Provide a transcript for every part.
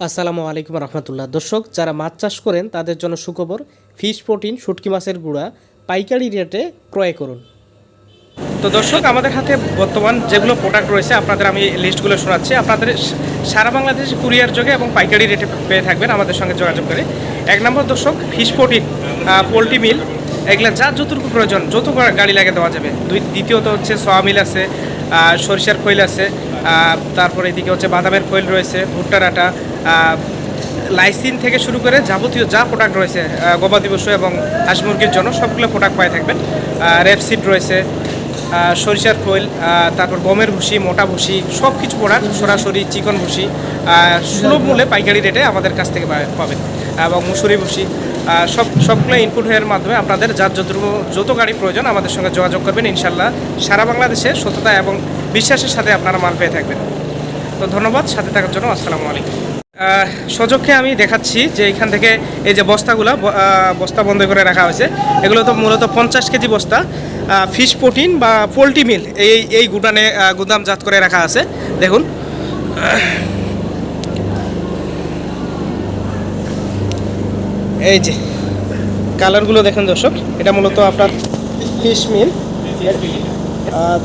আসসালামু আলাইকুম রহমতুল্লাহ। দর্শক, যারা মাছ চাষ করেন, তাদের জন্য সুখবর, ফিশ প্রোটিন, শুটকি মাছের গুঁড়া, পাইকারি রেটে ক্রয় করুন। তো দর্শক, আমাদের হাতে বর্তমান যেগুলো প্রোডাক্ট রয়েছে, আপনাদের আমি লিস্টগুলো শোনাচ্ছি। আপনাদের সারা বাংলাদেশ কুরিয়ার যোগে এবং পাইকারি রেটে পেয়ে থাকবেন আমাদের সঙ্গে যোগাযোগ করে। এক নম্বর দর্শক, ফিশ প্রোটিন পোলট্রি মিল, এগুলো যা যতটুকু প্রয়োজন, যত গাড়ি লাগে দেওয়া যাবে। দুই, দ্বিতীয়ত হচ্ছে সোয়া মিল আছে সরিষার খৈল আছে তারপরে এদিকে হচ্ছে বাদামের খৈল রয়েছে ভুট্টার আটা লাইসিন থেকে শুরু করে যাবতীয় যা প্রোডাক্ট রয়েছে গবাদি পশু এবং হাঁস মুরগির জন্য সবগুলো প্রোডাক্ট পাই থাকবেন রেপসিড রয়েছে সরিষার খৈল তারপর গমের ভুসি মোটা ভুসি সব কিছু প্রোডাক্ট সরাসরি চিকন ভুসি সুলভ মূল্যে পাইকারি রেটে আমাদের কাছ থেকে পাবেন। এবং মুসুরি ভুসি সব সবগুলো ইনপুট এর মাধ্যমে আপনাদের যার যতটুকু যত গাড়ি প্রয়োজন আমাদের সঙ্গে যোগাযোগ করবেন ইনশাল্লাহ সারা বাংলাদেশে সততা এবং বিশ্বাসের সাথে আপনারা মাল পেয়ে থাকবেন। তো ধন্যবাদ সাথে থাকার জন্য আসসালামু আলাইকুম। সজগকে আমি দেখাচ্ছি যে এখান থেকে এই যে বস্তাগুলো বস্তা বন্ধ করে রাখা হয়েছে। এগুলো তো মূলত পঞ্চাশ কেজি বস্তা ফিশ প্রোটিন বা পোলট্রি মিল এই এই গুদানে গুদামজাত করে রাখা আছে। দেখুন। এই যে, কালারগুলো দেখেন দর্শক। এটা মূলত আপনার ফিশ মিল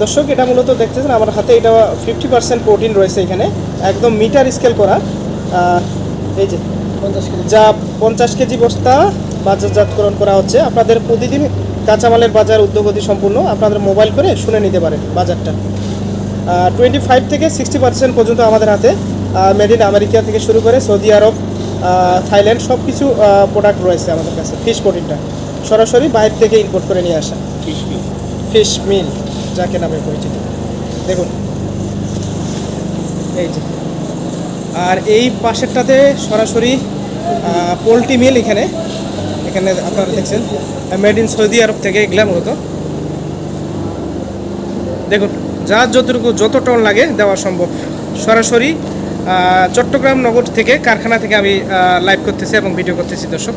দর্শক, এটা মূলত দেখতেছেন, আমার হাতে এটা ফিফটি পার্সেন্ট প্রোটিন রয়েছে এখানে। একদম মিটার স্কেল করা। এই যে যা পঞ্চাশ কেজি বস্তা বাজারজাতকরণ করা হচ্ছে আপনাদের প্রতিদিন কাঁচামালের বাজার উদ্যোগতি সম্পূর্ণ আপনাদের মোবাইল করে শুনে নিতে পারেন বাজারটা। টোয়েন্টি ফাইভ থেকে সিক্সটি পার্সেন্ট পর্যন্ত আমাদের হাতে মেড ইন আমেরিকা থেকে শুরু করে সৌদি আরব থাইল্যান্ড সব কিছু প্রোডাক্ট রয়েছে আমাদের কাছে ফিশ প্রোটিনটা সরাসরি বাইরে থেকে ইম্পোর্ট করে নিয়ে আসা। ফিশ মিল যাকে নামে পরিচিত। দেখুন। এই যে আর এই পাশেরটাতে সরাসরি পোলট্রি মিল এখানে। এখানে আপনারা দেখছেন মেড ইন সৌদি আরব থেকে এগুলা মূলত। দেখুন, যা যতটুকু যত টন লাগে দেওয়া সম্ভব। সরাসরি চট্টগ্রাম নগর থেকে কারখানা থেকে আমি লাইভ করতেছি এবং ভিডিও করতেছি, দর্শক।